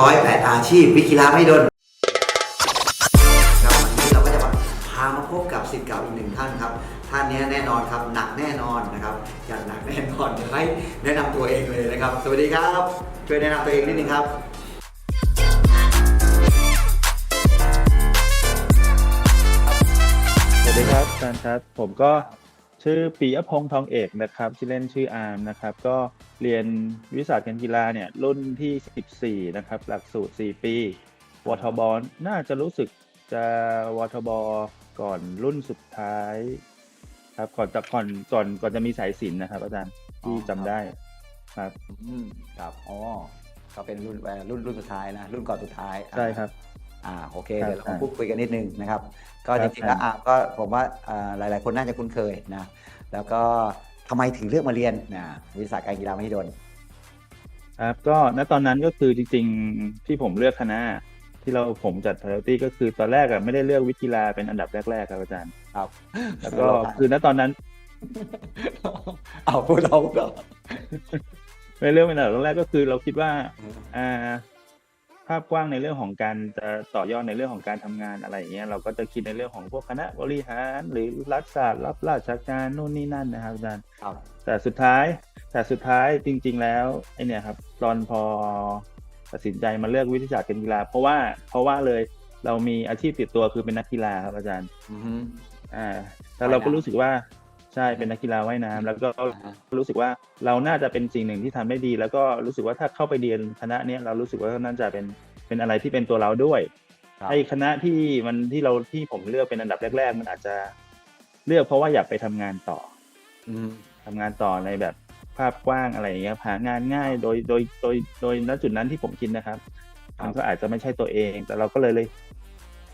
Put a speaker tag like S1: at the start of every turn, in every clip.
S1: ร้อยแปดอาชีพ วิกีฬาไม่ดนครับวันนี้เราก็จะมาพามาพบกับสิทธิ์เก่าอีกหนึ่งท่านครับ ท่านนี้แน่นอนครับหนักแน่นอนนะครับอย่างหนักแน่นอนเดี๋ยวให้แนะนำตัวเองเลยนะครับ สวัสดีครับช่วยแนะนำตัวเองนิดนึงครับ
S2: สวัสดีครับอาจารย์ครับผมก็ ชื่อปียพงษ์ทองเอกนะครับชื่อเล่นชื่ออาร์มนะครับ ก็เรียนวิชาการกีฬาเนี่ยรุ่นที่ 14 นะครับ หลักสูตร 4 ปีวทบน่าจะรู้สึกจะวทบก่อนรุ่นสุดท้าย ครับก่อนจะก่อนก่อนก่อนจะมีสายสิญจนนะครับ อาจารย์ที่จำได้ครับ
S1: อืมครับอ๋อก็เป็นรุ่นเอ่อรุ่นรุ่นสุดท้ายนะ รุ่นก่อนสุดท้ายอ่า
S2: ใช่ครับ
S1: อ่าโอเค
S2: ครับ
S1: เดี๋ยวเรา
S2: ครั
S1: มา
S2: บ
S1: พูดคุยกันนิดนึงนะครับ ก็
S2: ค
S1: จ
S2: รับ
S1: ริงๆแล้ว
S2: ครับ
S1: อ่าก็ผมว่าอ่าหลาย ๆ คนน่าจะคุ้นเคยนะแล้วก็ทำไมถึงเลือกมาเรียนนะวิชาการกีฬามหิดล
S2: ครับก็ณตอนนั้นก็คือจริง ๆที่ผมเลือกคณะที่เราผมจัด priority ก็คือตอนแรกอะไม่ได้เลือกวิทย์กีฬาเป็นอันดับแรกๆครับอาจารย์
S1: ครับ
S2: แล้วก็คือณตอนนั้น
S1: เอาพูดเอาพูดเอา
S2: ไม่เลือกเป็นอันดับแรกก็คือเราคิดว่า
S1: อืม
S2: อ่า ภาพกว้างในเรื่องของการจะต่อยอดในเรื่องของการทำงานอะไรอย่างเงี้ยเราก็จะคิดในเรื่องของพวกคณะบริหารหรือรัฐศาสตร์รับราชการนู่นนี่นั่นนะครับอาจารย์
S1: ครับ
S2: แต่สุดท้าย แต่สุดท้ายจริง ๆ แล้วไอเนี่ยครับตอนพอตัดสินใจมาเลือกวิทยาศาสตร์การกีฬา เพราะว่าเพราะว่าเลยเรามีอาชีพติดตัวคือเป็นนักกีฬาครับอาจารย์
S1: อือฮึ
S2: อ่าแต่เราก็รู้สึกว่า ใช่เป็นนักกีฬาว่ายน้ำแล้วก็
S1: อ่าฮะ
S2: รู้สึกว่าเราน่าจะเป็นสิ่งหนึ่งที่ทำได้ดี แล้วก็รู้สึกว่าถ้าเข้าไปเรียนคณะเนี้ยเรารู้สึกว่าน่าจะเป็นเป็นอะไรที่เป็นตัวเราด้วย
S1: ครับ
S2: ไอ้คณะที่มันที่เราที่ผมเลือกเป็นอันดับแรก ๆ มันอาจจะเลือกเพราะว่าอยากไปทำงานต่อ
S1: อืม
S2: ทำงานต่อในแบบภาพกว้างอะไรอย่างเงี้ยหางานง่ายโดยโดยโดยโดยณจุดนั้นที่ผมคิดนะครับ
S1: ครับ
S2: มันก็อาจจะไม่ใช่ตัวเอง แต่เราก็เลยเลย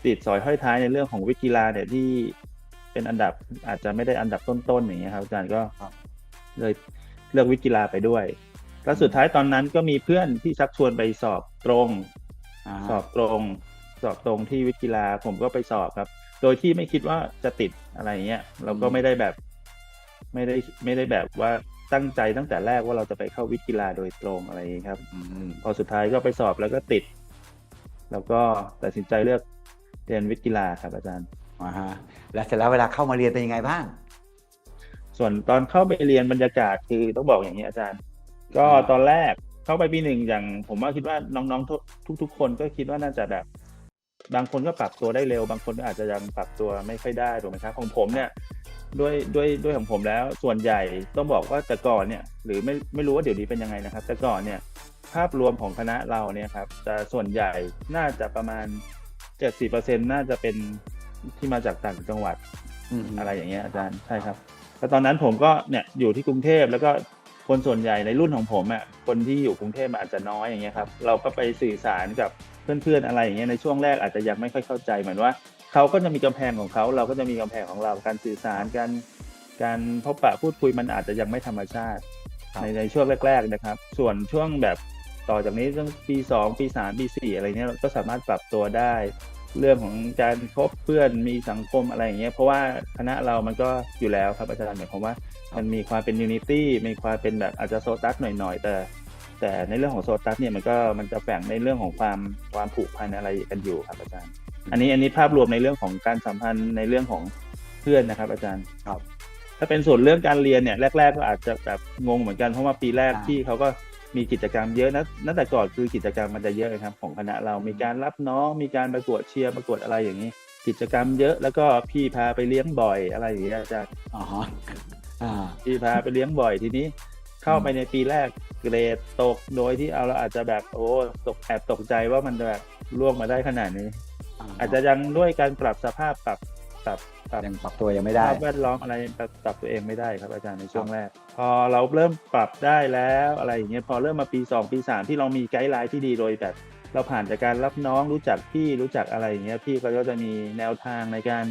S2: ติดสอยห้อยท้ายในเรื่องของวิทย์กีฬาเนี่ยที่ เป็นอันดับอาจจะไม่ได้อันดับต้นๆอย่างเงี้ยครับอาจารย์ก็
S1: ครับ
S2: เลยเลือกวิทย์กีฬาไปด้วยแล้วสุดท้ายตอนนั้นก็มีเพื่อนที่ชักชวนไปสอบตรงาสอบตรง สอบตรงที่วิทย์กีฬาผมก็ไปสอบครับ โดยที่ไม่คิดว่าจะติดอะไรอย่างเงี้ยเราก็ไม่ได้แบบ ไม่ได้ไม่ได้แบบว่าตั้งใจตั้งแต่แรกว่าเราจะไปเข้าวิทย์กีฬาโดยตรงอะไรอย่างเงี้ยครับ
S1: อืม
S2: พอสุดท้ายก็ไปสอบแล้วก็ติด แล้วก็ตัดสินใจเลือกเรียนวิทย์กีฬาครับอาจารย์
S1: อ่าฮะแล้วเสร็จแล้วเวลาเข้ามาเรียนเป็นยังไงบ้าง
S2: ส่วนตอนเข้าไปเรียนบรรยากาศคือต้องบอกอย่างนี้อาจารย์ ก็
S1: อ่า
S2: ตอนแรกเข้าไปปีหนึ่งอย่าง ผมว่าคิดว่าน้องๆทุกทุกๆคนก็คิดว่าน่าจะแบบ บางคนก็ปรับตัวได้เร็ว บางคนก็อาจจะยังปรับตัวไม่ค่อยได้ถูกไหมครับของผมเนี่ยด้วยด้วยด้วยของผมแล้วส่วนใหญ่ต้องบอกว่าแต่ก่อนเนี่ย หรือไม่ไม่รู้ว่าเดี๋ยวนี้เป็นยังไงนะครับ แต่ก่อนเนี่ย ภาพรวมของคณะเราเนี่ยครับจะส่วนใหญ่น่าจะประมาณเจ็ดสิเปอร์เซ็นน่าจะเป็น ที่มาจากต่างจังหวัด
S1: อืม
S2: อะไรอย่างเงี้ยอาจารย์ใช่ครับแล้วตอนนั้นผมก็เนี่ยอยู่ที่กรุงเทพแล้วก็คนส่วนใหญ่ในรุ่นของผมอะคนที่อยู่กรุงเทพอาจจะน้อยอย่างเงี้ยครับเราก็ไปสื่อสารกับเพื่อนๆอะไรอย่างเงี้ยในช่วงแรกอาจจะยังไม่ค่อยเข้าใจเหมือนว่าเขาก็จะมีกำแพงของเขาเราก็จะมีกำแพงของเราการสื่อสารการการพบปะพูดคุยมันอาจจะยังไม่ธรรมชาติ
S1: ครับ
S2: ในในช่วงแรก ๆนะครับ ส่วนช่วงแบบต่อจากนี้เรื่องปีสองปีสามปีสี่อะไรเนี้ยเราก็สามารถปรับตัวได้ เรื่องของการคบเพื่อนมีสังคมอะไรอย่างเงี้ยเพราะว่าคณะเรามันก็อยู่แล้วครับอาจารย์หมายความว่ามันมีความเป็นยูนิตี้มีความเป็นแบบอาจจะโซตัสหน่อยๆแต่ แต่ในเรื่องของโซตัสเนี่ยมันก็มันจะแฝงในเรื่องของความความผูกพันอะไรกันอยู่ครับอาจารย์ อันนี้อันนี้ภาพรวมในเรื่องของการสัมพันธ์ในเรื่องของเพื่อนนะครับ อาจารย์
S1: ครับ
S2: ถ้าเป็นส่วนเรื่องการเรียนเนี่ยแรก ๆ ก็อาจจะแบบงงเหมือนกันเพราะว่าปีแรก
S1: อ่า
S2: ที่เขาก็ มีกิจกรรมเยอะนะนั่นแต่ก่อนคือกิจกรรมมันจะเยอะครับ ของคณะเรามีการรับน้อง มีการประกวดเชียร์ประกวดอะไรอย่างนี้ กิจกรรมเยอะแล้วก็พี่พาไปเลี้ยงบ่อยอะไรอย่างเงี้ยอาจารย์
S1: อ๋ออ่า
S2: พี่พาไปเลี้ยงบ่อยทีนี้ เข้าไปในปีแรกเกรดตกโดยที่เอาเราอาจจะแบบโอ้ตกแอบตกใจว่ามันจะแบบล่วงมาได้ขนาดนี้ อาจจะยังด้วยการปรับสภาพปรับปรับ ปรับ
S1: ยังปรับตัวยังไม่
S2: ส
S1: ได้
S2: ภาพแวดล้อมอะไรปรับปรับตัวเองไม่ได้ครับอาจารย์ในช่วงแรก พอเราเริ่มปรับได้แล้วอะไรอย่างเงี้ยพอเริ่มมาปีสองปีสามที่เรามีไกด์ไลน์ที่ดีโดยแบบ เราผ่านจากการรับน้องรู้จักพี่รู้จักอะไรอย่างเงี้ยพี่ก็จะมีแนวทางในการ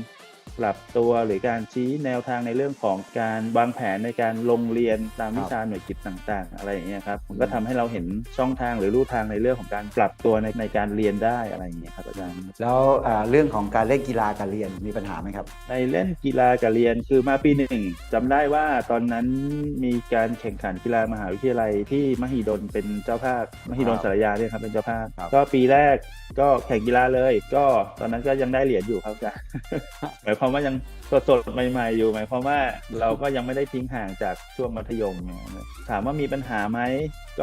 S2: ปรับตัวหรือการชี้แนวทางในเรื่องของการวางแผนในการลงเรียนตามวิชาหน่วยกิจต่าง ๆ อะไรอย่างเงี้ยครับมันก็ทำให้เราเห็นช่องทางหรือรูทางในเรื่องของการปรับตัวในในการเรียนได้อะไรอย่างเงี้ยครับอาจารย์
S1: แล้วอ่าเรื่องของการเล่นกีฬาการเรียนมีปัญหาไหมครับ
S2: ในเล่นกีฬากับเรียนคือมาปีหนึ่งจำได้ว่าตอนนั้นมีการแข่งขันกีฬามหาวิทยาลัยที่มหิดลเป็นเจ้าภาพมหิดล
S1: ครับ
S2: สารยาเนี่ยครับเป็นเจ้าภาพ
S1: ครับ
S2: ก็ปีแรกก็แข่งกีฬาเลย ก็ตอนนั้นก็ยังได้เหรียญอยู่ครับอาจารย์หมายความว่ายังสดๆใหม่ ๆ อยู่หมายความว่าเราก็ยังไม่ได้ทิ้งห่างจากช่วงมัธยมเนี่ยถามว่ามีปัญหาไหม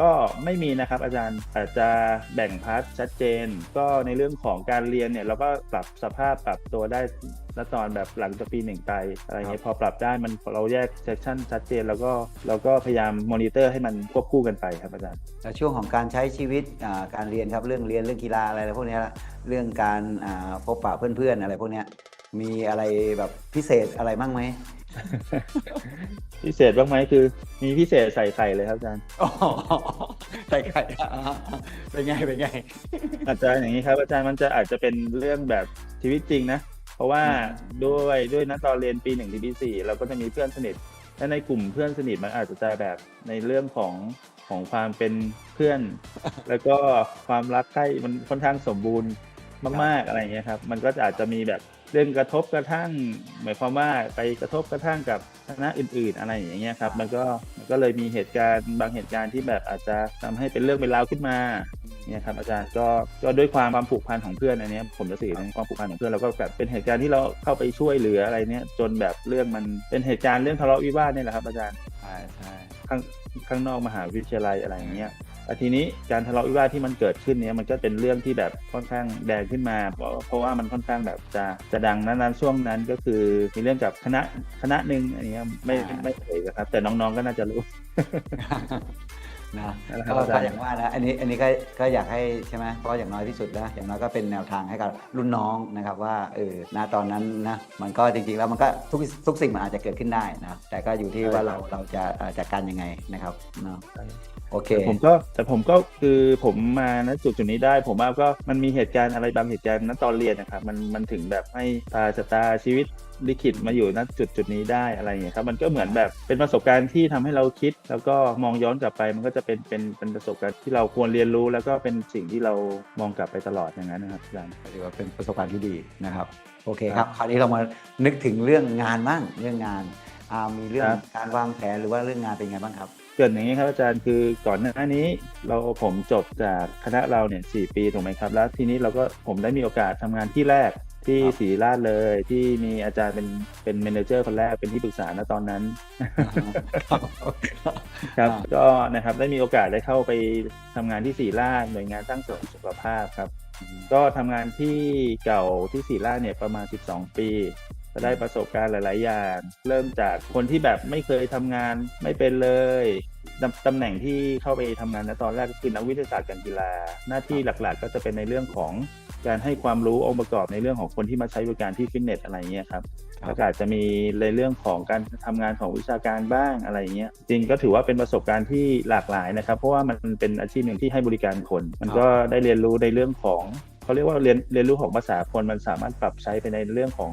S2: ก็ไม่มีนะครับอาจารย์อาจจะแบ่งพาร์ทชัดเจน ก็ในเรื่องของการเรียนเนี่ยเราก็ปรับสภาพปรับตัวได้ณตอนแบบหลังจากปีหนึ่งไปอะไรเงี้ยพอปรับได้มันเราแยกเซสชันชัดเจน แล้วก็เราก็พยายามมอนิเตอร์ให้มันควบคู่กันไปครับอาจารย์
S1: แล้วช่วงของการใช้ชีวิตอ่าการเรียนครับเรื่องเรียนเรื่องกีฬาอะไรพวกเนี้ยละเรื่องการอ่าพบปะเพื่อนๆอะไรพวกเนี้ย มีอะไรแบบพิเศษอะไรบ้างไหม
S2: พิเศษบ้างไหมคือ มีพิเศษใส่ไข่เลยครับอาจารย์
S1: อ๋อใส่ไข่อ่าเป็นไงเป็นไง
S2: อาจารย์อย่างนี้ครับ อาจารย์มันจะอาจจะเป็นเรื่องแบบชีวิตจริงนะ เพราะว่า
S1: อืม
S2: ด้วยด้วยนะตอนเรียนปีหนึ่งถึงปีสี่เราก็จะมีเพื่อนสนิทและในกลุ่มเพื่อนสนิทมันอาจจะจะแบบในเรื่องของของความเป็นเพื่อน แล้วก็ความรักใคร่มันค่อนข้างสมบูรณ์มากๆอะไรอย่างเงี้ยครับ มันก็จะอาจจะมีแบบ เรื่องกระทบกระทั่ง หมายความว่าไปกระทบกระทั่งกับคณะอื่น ๆ อะไรอย่างเงี้ยครับ มันก็มันก็เลยมีเหตุการณ์บางเหตุการณ์ที่แบบอาจจะทำให้เป็นเรื่องเป็นราวขึ้นมาเนี่ยครับอาจารย์ก็ก็ด้วยความความผูกพันของเพื่อนอันเนี้ยผมจะสื่อในความผูกพันของเพื่อนแล้วก็แบบเป็นเหตุการณ์ที่เราเข้าไปช่วยเหลืออะไรเนี้ยจนแบบเรื่องมันเป็นเหตุการณ์เรื่องทะเลาะวิวาทเนี่ยแหละครับอาจารย์
S1: ใช่ใช่
S2: ข้างข้างนอกมหาวิทยาลัยอะไรอย่างเงี้ย แต่ทีนี้การทะเลาะวิวาทที่มันเกิดขึ้นเนี้ยมันก็เป็นเรื่องที่แบบค่อนข้างแดงขึ้นมา เพราะเพราะว่ามันค่อนข้างแบบจะจะดังนั้นๆช่วงนั้นก็คือมีเรื่องกับคณะคณะหนึ่งอันเนี้ยไม่ไม่เผยนะครับแต่น้องๆก็น่าจะรู้
S1: นะ
S2: นั่นแหละครับ
S1: ก็
S2: อาจารย์
S1: ก็อย่างว่านะอันนี้อันนี้ก็ก็อยากให้ใช่ไหมเพราะอย่างน้อยที่สุดนะอย่างน้อยก็เป็นแนวทางให้กับรุ่นน้องนะครับว่าเออณตอนนั้นนะมันก็จริงๆแล้วมันก็ทุกทุกสิ่งมันอาจจะเกิดขึ้นได้นะแต่ก็อยู่ที่ว่าเราเราจะเอ่อจัดการยังไงนะครับเนาะโอเค
S2: แต่ผมก็แต่ผมก็คือผมมาณจุดจุดนี้ได้ ผมว่าก็มันมีเหตุการณ์อะไรบางเหตุการณ์นั้นตอนเรียนนะครับมันมันถึงแบบให้ตาชะตาชีวิต ลิขิตมาอยู่ณจุดจุดนี้ได้อะไรอย่างเงี้ยครับมันก็เหมือนแบบเป็นประสบการณ์ที่ทำให้เราคิด แล้วก็มองย้อนกลับไปมันก็จะเป็นเป็นเป็นประสบการณ์ที่เราควรเรียนรู้ แล้วก็เป็นสิ่งที่เรามองกลับไปตลอดอย่างนั้นนะครับอาจารย์
S1: ถือว่าเป็นประสบการณ์ที่ดีนะครับโอเคครับคราวนี้เรามานึกถึงเรื่องงานบ้างเรื่องงานอ่ามีเรื่อง
S2: ครับ
S1: การวางแผนหรือว่าเรื่องงานเป็นไงบ้างครับ
S2: เกริดอย่างนี้ครับอาจารย์คือก่อนหน้านี้เราผมจบจากคณะเราเนี่ยสปีถูกไหมครับ แล้วทีนี้เราก็ผมได้มีโอกาสทำงานที่แรก ที่
S1: ครับ
S2: ศรีราชเลยที่มีอาจารย์เป็นเป็นเมเนเจอร์คนแรกเป็นที่ปรึกษาณตอนนั้นครับก็นะครับได้มีโอกาสได้เข้าไปทำงานที่ศรีราชหน่วยงานตั้งเสริมสุขภาพครับ ก็ทำงานที่เก่าที่ศรีราชเนี่ยประมาณ 12 ปีก็ได้ประสบการณ์หลาย ๆ อย่าง เริ่มจากคนที่แบบไม่เคยทำงานไม่เป็นเลยตำตำแหน่งที่เข้าไปทำงานในตอนแรกก็คือนักวิทยาศาสตร์การกีฬา หน้าที่หลัก ๆ ก็จะเป็นในเรื่องของ การให้ความรู้องค์ประกอบในเรื่องของคนที่มาใช้บริการที่ฟิตเนสอะไรเงี้ยครับ
S1: ครับ
S2: แล้วก็อาจจะมีในเรื่องของการทำงานของวิชาการบ้างอะไรอย่างเงี้ยจริงก็ถือว่าเป็นประสบการณ์ที่หลากหลายนะครับ เพราะว่ามันเป็นอาชีพหนึ่งที่ให้บริการคน มันก็ได้เรียนรู้ในเรื่องของเขาเรียกว่าเรียนเรียนรู้ของภาษาคนมันสามารถปรับใช้ไปในเรื่องของ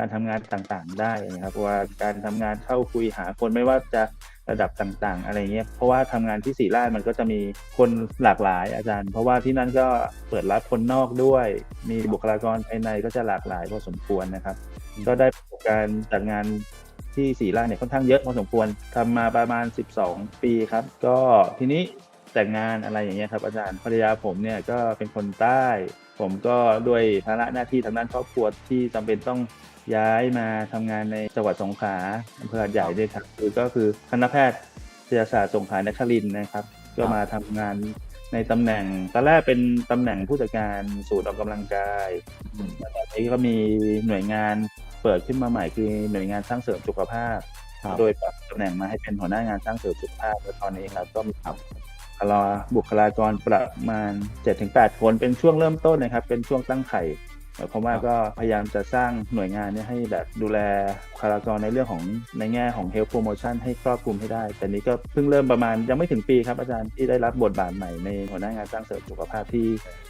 S2: การทำงานต่างๆ ได้นะครับว่าการทำงานเข้าคุยหาคนไม่ว่าจะระดับต่างๆ อะไรเงี้ยเพราะว่าทำงานที่สีราชมันก็จะมีคนหลากหลายอาจารย์ เพราะว่าที่นั่นก็เปิดรับคนนอกด้วย มีบุคลากรภายในก็จะหลากหลายพอสมควรนะครับ ก็ได้ประสบการณ์จากงานที่สีราชเนี่ยค่อนข้างเยอะพอสมควรทำมาประมาณ 12 ปีครับ ก็ทีนี้ แต่งงานอะไรอย่างเงี้ยครับอาจารย์ภรรยาผมเนี่ยก็เป็นคนใต้ ผมก็ด้วยภาระหน้าที่ทางด้านครอบครัวที่จำเป็นต้องย้ายมาทำงานในจังหวัดสงขลาอำเภอหาดใหญ่ด้วยครับคือก็คือคณะแพทยศาสตร์สงขลานครินทร์นะครับ ก็มาทำงานในตำแหน่งตอนแรกเป็นตำแหน่งผู้จัดการศูนย์ออกกำลังกาย
S1: อืม
S2: ตอนนี้ก็มีหน่วยงานเปิดขึ้นมาใหม่คือหน่วยงานสร้างเสริมสุขภาพ
S1: ครับ
S2: โดยปรับตำแหน่งมาให้เป็นหัวหน้างานสร้างเสริมสุขภาพแล้วตอนนี้ครับก็มี
S1: ครับ
S2: บุค ลาบุคลากรประมาณ 7-8 คนเป็นช่วงเริ่มต้นนะครับ เป็นช่วงตั้งไข่ หมายความว่า
S1: ครับ
S2: ก็พยายามจะสร้างหน่วยงานเนี้ให้แบบดูแลบุคลากรในเรื่องของในแง่ของ health promotion ให้ครอบคลุมให้ได้ แต่นี้ก็เพิ่งเริ่มประมาณยังไม่ถึงปีครับอาจารย์ที่ได้รับบทบาทใหม่ในหัวหน้างานสร้างเสริมสุขภาพที่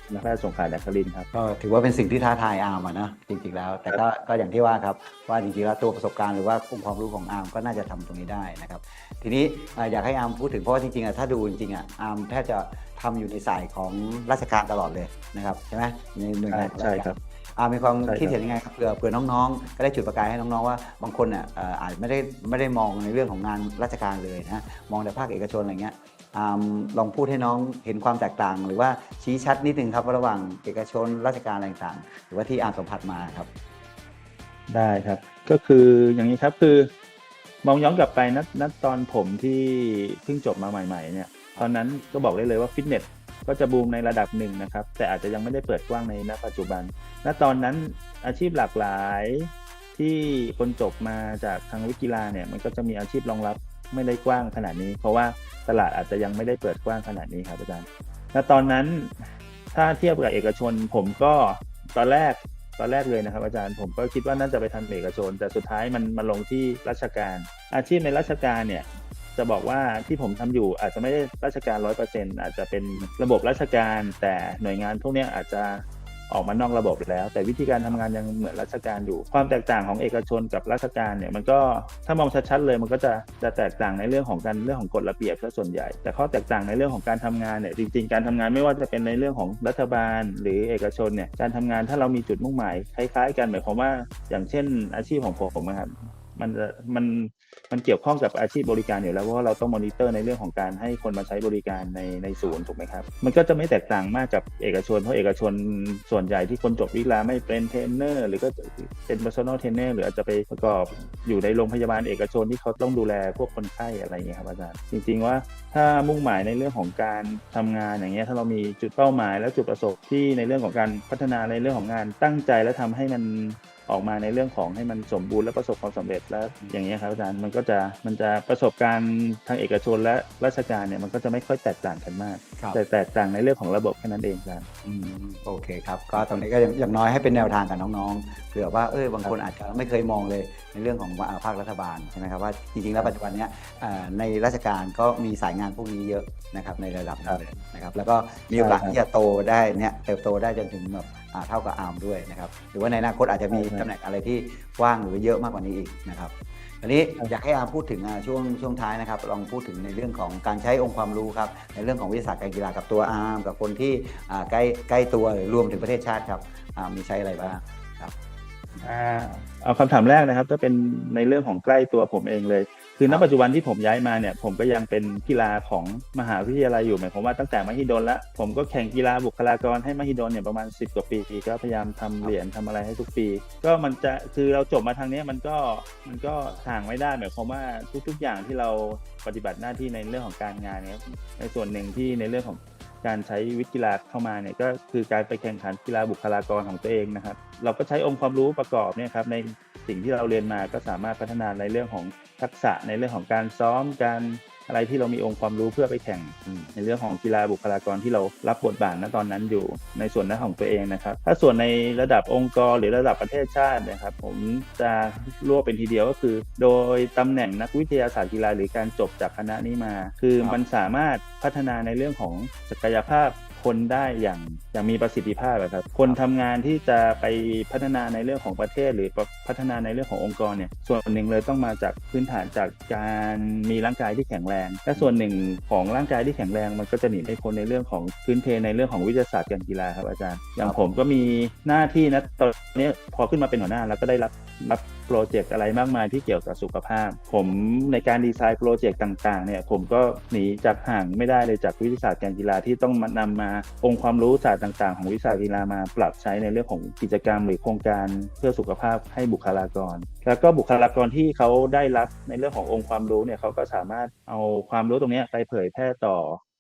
S2: คณะแพทย์สงขลาแดนครินทร์ครับ
S1: ก็ถือว่าเป็นสิ่งที่ท้าทายอาร์มอะนะจริงๆแล้ว แต่ก็ก็อย่างที่ว่าครับว่าจริงๆแล้วตัวประสบการณ์หรือว่าองค์ความรู้ของอาร์มก็น่าจะทำตรงนี้ได้นะครับทีนี้เอ่ออยากให้อาร์มพูดถึงเพราะว่าจริงๆอะถ้าดูจริงๆอะอาร์มแทบจะ ทำอยู่ในสายของราชการตลอดเลยนะครับใช่ไหมในหน่วยงานของ
S2: ใช่
S1: ราช
S2: ครั
S1: การ
S2: บ
S1: อาร์มมีความ
S2: ใช่ครับ
S1: คิดเห็นยังไงครับเผื่อเผื่อน้องๆ ก็ได้จุดประกายให้น้องๆว่าบางคนอะเอ่ออาจไม่ได้ไม่ได้มองในเรื่องของงานราชการเลยนะมองแต่ภาคเอกชนอะไรเงี้ยอาร์มลองพูดให้น้องเห็นความแตกต่าง หรือว่าชี้ชัดนิดนึงครับว่าระหว่างเอกชนราชการอะไรต่างๆหรือว่าที่อาร์มสัมผัสมาครับ
S2: ได้ครับ ก็คืออย่างนี้ครับคือ มองย้อนกลับไปนัณตอนผมที่เพิ่งจบมาใหม่ ๆ เนี่ย ตอนนั้นก็บอกได้เลยว่าฟิตเนสก็จะบูมในระดับหนึ่งนะครับ แต่อาจจะยังไม่ได้เปิดกว้างในณปัจจุบัน ณตอนนั้นอาชีพหลากหลายที่คนจบมาจากทางวิกีฬาเนี่ยมันก็จะมีอาชีพรองรับไม่ได้กว้างขนาดนี้ เพราะว่าตลาดอาจจะยังไม่ได้เปิดกว้างขนาดนี้ครับอาจารย์ ณตอนนั้นถ้าเทียบกับเอกชน ผมก็ตอนแรกตอนแรกเลยนะครับ อาจารย์ผมก็คิดว่าน่าจะไปทำเอกชน แต่สุดท้ายมันมาลงที่ราชการ อาชีพในราชการเนี่ย จะบอกว่าที่ผมทำอยู่อาจจะไม่ได้ราชการร้อยเปอร์เซ็นต์อาจจะเป็นระบบราชการ แต่หน่วยงานพวกนี้อาจจะออกมานอกระบบแล้ว แต่วิธีการทำงานยังเหมือนราชการอยู่ ความแตกต่างของเอกชนกับราชการเนี่ยมันก็ถ้ามองชัดๆเลยมันก็จะจะแตกต่างในเรื่องของการเรื่องของกฎระเบียบซะส่วนใหญ่ แต่ข้อแตกต่างในเรื่องของการทำงานเนี่ยจริง ๆ การทำงานไม่ว่าจะเป็นในเรื่องของรัฐบาล หรือเอกชนเนี่ยการทำงานถ้าเรามีจุดมุ่งหมายคล้าย ๆ กันหมายความว่า อย่างเช่นอาชีพของผมนะครับ มันจะมันมันเกี่ยวข้องกับอาชีพบริการอยู่แล้วเพราะว่าเราต้องมอนิเตอร์ในเรื่องของการให้คนมาใช้บริการในในศูนย์ถูกไหมครับ มันก็จะไม่แตกต่างมากกับเอกชน เพราะเอกชนส่วนใหญ่ที่คนจบวิลาไม่เป็นเทรนเนอร์หรือก็เป็น personal trainer หรืออาจจะไปประกอบอยู่ในโรงพยาบาลเอกชนที่เขาต้องดูแลพวกคนไข้อะไรอย่างเงี้ยครับอาจารย์จริง ๆว่าถ้ามุ่งหมายในเรื่องของการทำงานอย่างเงี้ยถ้าเรามีจุดเป้าหมายและจุดประสงค์ที่ในเรื่องของการพัฒนาในเรื่องของงานตั้งใจและทำให้มัน ออกมาในเรื่องของให้มันสมบูรณ์และประสบความสำเร็จแล้วอย่างนี้ยครับอาจารย์มันก็จะมันจะประสบการณ์ทางเอกชนและราชการเนี่ยมันก็จะไม่ค่อยแตกต่างกันมาก
S1: ครับ
S2: แต่แตกต่างในเรื่องของระบบแค่นั้นเองอาจารย์
S1: อืมโอเคครับก็ตรงนี้ก็อย่างอย่างน้อยให้เป็นแนวทางกับน้องๆเผื่อว่าเออบางคนอาจจะไม่เคยมองเลยในเรื่องของว่าอ่าภาครัฐบาลใช่ไหมครับว่าจริงๆแล้วปัจจุบันเนี้ยอ่าในราชการก็มีสายงานพวกนี้เยอะนะครับในระดับหนึงเลยนะครับแล้วก็มีโอกาส
S2: ใช่ครับ
S1: ที่จะโตได้เนี่ยเติบโตได้จนถึงแบบอ่า เท่ากับอาร์มด้วยนะครับหรือว่าในอนาคตอาจจะมี
S2: ใช่ครับ
S1: ตำแหน่งอะไรที่กว้างหรือเยอะมากกว่านี้อีกนะครับอันนี้อยากให้อาร์มพูดถึงอ่าช่วงช่วงท้ายนะครับ ลองพูดถึงในเรื่องของการใช้องค์ความรู้ครับ ในเรื่องของวิทยาศาสตร์การกีฬากับตัวอาร์มกับคนที่อ่าใกล้ใกล้ตัวหรือรวมถึงประเทศชาติครับอ่ามีใช้อะไรบ้างครับ
S2: อ่าเอาคำถามแรกนะครับถ้าเป็นในเรื่องของใกล้ตัวผมเองเลย คือณ
S1: ครับ
S2: ปัจจุบันที่ผมย้ายมาเนี่ย ผมก็ยังเป็นกีฬาของมหาวิทยาลัยอยู่หมายความว่าตั้งแต่มหิดลแล้วผมก็แข่งกีฬาบุคลากรให้มหิดลเนี่ยประมาณ 10 กว่าปีก็พยายามทำเหรียญทำอะไรให้ทุกปี ก็มันจะคือเราจบมาทางเนี้ยมันก็มันก็ห่างไม่ได้หมายความว่าทุก ๆ อย่างที่เราปฏิบัติหน้าที่ในเรื่องของการงานเนี่ยในส่วนหนึ่งที่ในเรื่องของการใช้วิทย์กีฬาเข้ามาเนี่ยก็คือการไปแข่งขันกีฬาบุคลากรของตัวเองนะครับ เราก็ใช้องค์ความรู้ประกอบเนี่ยครับใน สิ่งที่เราเรียนมาก็สามารถพัฒนาในเรื่องของทักษะในเรื่องของการซ้อมการอะไรที่เรามีองค์ความรู้เพื่อไปแข่ง
S1: อืม
S2: ในเรื่องของกีฬาบุคลากรที่เรารับบทบาทณตอนนั้นอยู่ในส่วนนั้นของตัวเองนะครับ ถ้าส่วนในระดับองค์กรหรือระดับประเทศชาติเนะครับ ผมจะรวบเป็นทีเดียวก็คือ โดยตำแหน่งนักวิทยาศาสตร์กีฬาหรือการจบจากคณะนี้มา คือ
S1: ครับ
S2: มันสามารถพัฒนาในเรื่องของศักยภาพ คนได้อย่างอย่างมีประสิทธิภาพครับ คนทำงานที่จะไปพัฒนาในเรื่องของประเทศ หรือพัฒนาในเรื่องขององค์กรเนี่ยส่วนหนึ่งเลยต้องมาจากพื้นฐานจากการมีร่างกายที่แข็งแรงและส่วนหนึ่งของร่างกายที่แข็งแรงมันก็จะหนีไม่พ้นในเรื่องของพื้นเพในเรื่องของวิทยาศาสตร์การกีฬาครับอาจารย์ อย่างผมก็มีหน้าที่นะตอนนี้พอขึ้นมาเป็นหัวหน้าแล้วก็ได้รับรับ โปรเจกต์อะไรมากมายที่เกี่ยวกับสุขภาพ ผมในการดีไซน์โปรเจกต์ต่างๆเนี่ยผมก็หนีจากห่างไม่ได้เลยจากวิทยาศาสตร์การกีฬาที่ต้องมานำมาองค์ความรู้ศาสตร์ต่างๆ ของวิทยาศาสตร์กีฬามาปรับใช้ในเรื่องของกิจกรรมหรือโครงการเพื่อสุขภาพให้บุคลากร แล้วก็บุคลากรที่เขาได้รับในเรื่องขององค์ความรู้เนี่ยเขาก็สามารถเอาความรู้ตรงนี้ไปเผยแพร่ต่อ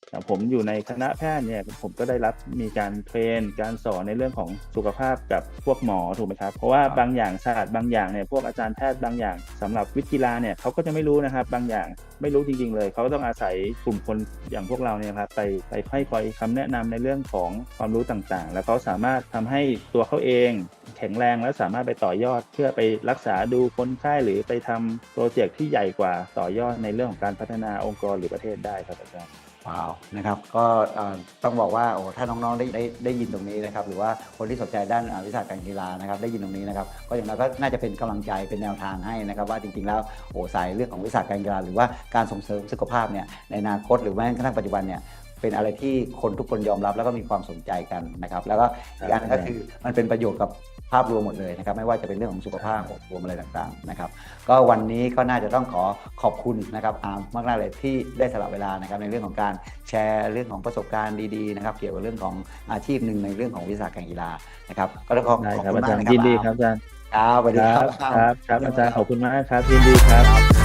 S2: อย่างผมอยู่ในคณะแพทย์เนี่ยผมก็ได้รับมีการเทรน การสอนในเรื่องของสุขภาพกับพวกหมอถูกไหมครับเพราะว่า
S1: บา
S2: งอย่างศาสตร์บางอย่างเนี่ยพวกอาจารย์แพทย์บางอย่างสำหรับวิทย์กีฬาเนี่ยเขาก็จะไม่รู้นะครับ บางอย่างไม่รู้จริงๆเลย เขาก็ต้องอาศัยกลุ่มคนอย่างพวกเราเนี่ยครับไปไปให้คอยคำแนะนำในเรื่องของความรู้ต่างๆ แล้วเขาสามารถทำให้ตัวเขาเอง แข็งแรงและสามารถไปต่อยอด เพื่อไปรักษาดูคนไข้หรือไปทำโปรเจกต์ที่ใหญ่กว่าต่อยอดในเรื่องของการพัฒนาองค์กรหรือประเทศได้ครับอาจารย์
S1: ว้าวนะครับก็ต้องบอกว่าโอ้ถ้าน้องๆได้ได้ได้ยินตรงนี้นะครับหรือว่าคนที่สนใจด้านวิชาการกีฬานะครับได้ยินตรงนี้นะครับก็อย่างน้อยก็น่าจะเป็นกำลังใจเป็นแนวทางให้นะครับว่าจริงๆแล้วโอ้สายเรื่องของวิชาการกีฬาหรือว่าการส่งเสริมสุขภาพเนี่ยในอนาคตหรือแม้กระทั่งปัจจุบันเนี่ยเป็นอะไรที่คนทุกคนยอมรับแล้วก็มีความสนใจกันนะครับ แล้วก็อีกอันก็คือมันเป็นประโยชน์กับ ภาพรวมหมดเลยนะครับไม่ว่าจะเป็นเรื่องของสุขภาพรวมอะไรต่างๆนะครับก็วันนี้ก็น่าจะต้องขอขอบคุณนะครับอาร์มมากๆเลยที่ได้สละเวลานะครับในเรื่องของการแชร์เรื่องของประสบการณ์ดีๆนะครับเกี่ยวกับเรื่องของอาชีพหนึ่งในเรื่องของวิชาการกีฬานะครับก็ต้องขอ
S2: ได้
S1: ขอบ
S2: ครับ
S1: คุณ
S2: อาจามา
S1: รก
S2: ย์
S1: นะครับ
S2: ยินดี
S1: อาร์ม
S2: ครับอาจารย์
S1: ครับสวัสดี
S2: ค
S1: ค
S2: รั
S1: รั
S2: บบครับครับอาจารย์ขอบคุณมากครับยินดีครับ